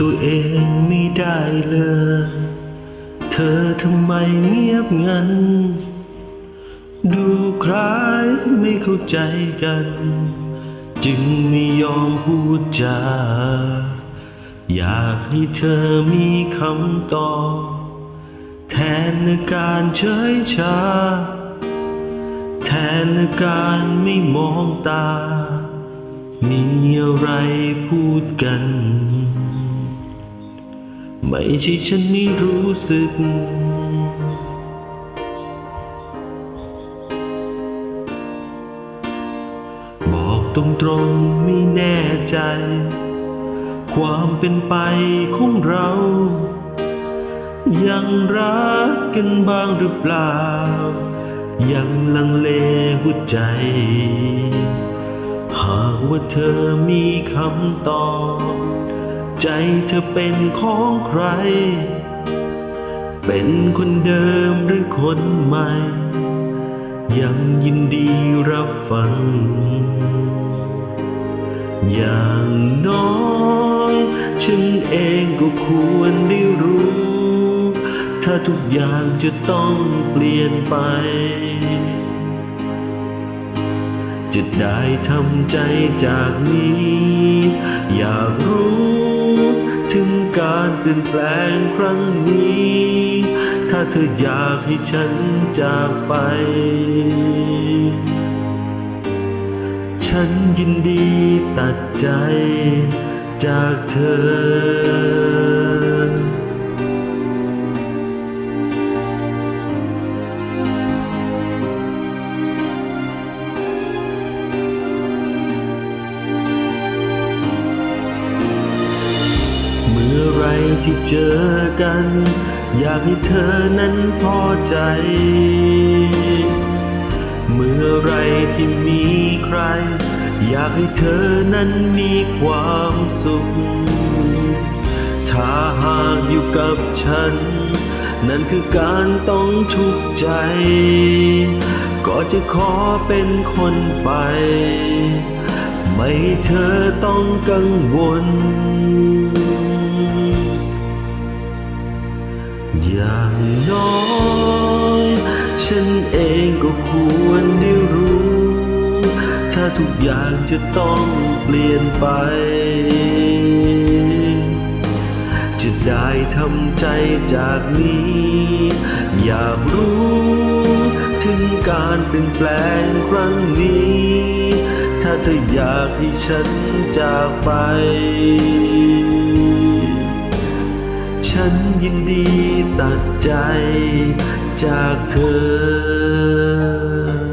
ตัวเองไม่ได้เลย เธอทำไมเงียบงัน ดูคล้ายไม่เข้าใจกัน จึงไม่ยอมพูดจา อยากให้เธอมีคำตอบ แทนการเฉยชา แทนในการไม่มองตามีอะไรพูดกัน ไม่ใช่ฉันไม่รู้สึก บอกตรงๆไม่แน่ใจ ความเป็นไปของเรา ยังรักกันบ้างหรือเปล่า ยังลังเลหัวใจ หากว่าเธอมีคำตอบ ใจเธอเป็นของใคร เป็นคนเดิมหรือคนใหม่ ยังยินดีรับฟัง อย่างน้อยฉันเองก็ควรได้รู้ ถ้าทุกอย่างจะต้องเปลี่ยนไป จะได้ทำใจจากนี้ อยากรู้ ถึงการเปลี่ยนแปลงครั้งนี้ ถ้าเธออยากให้ฉันจากไป ฉันยินดีตัดใจจากเธอ ไรที่เจอกัน อยากให้เธอนั้นพอใจ เมื่อไรที่มีใคร อยากให้เธอนั้นมีความสุข ถ้าหากอยู่กับฉัน นั่นคือการต้องทุกข์ใจ ก็จะขอเป็นคนไป ไม่เธอต้องกังวล อย่างน้อยฉันเองก็ควรได้รู้ ถ้าทุกอย่างจะต้องเปลี่ยนไป จะได้ทำใจจากนี้ อยากรู้ ถึงการเปลี่ยนแปลงครั้งนี้ ถ้าเธออยากให้ฉันจากไป ฉันยินดีตัดใจจากเธอ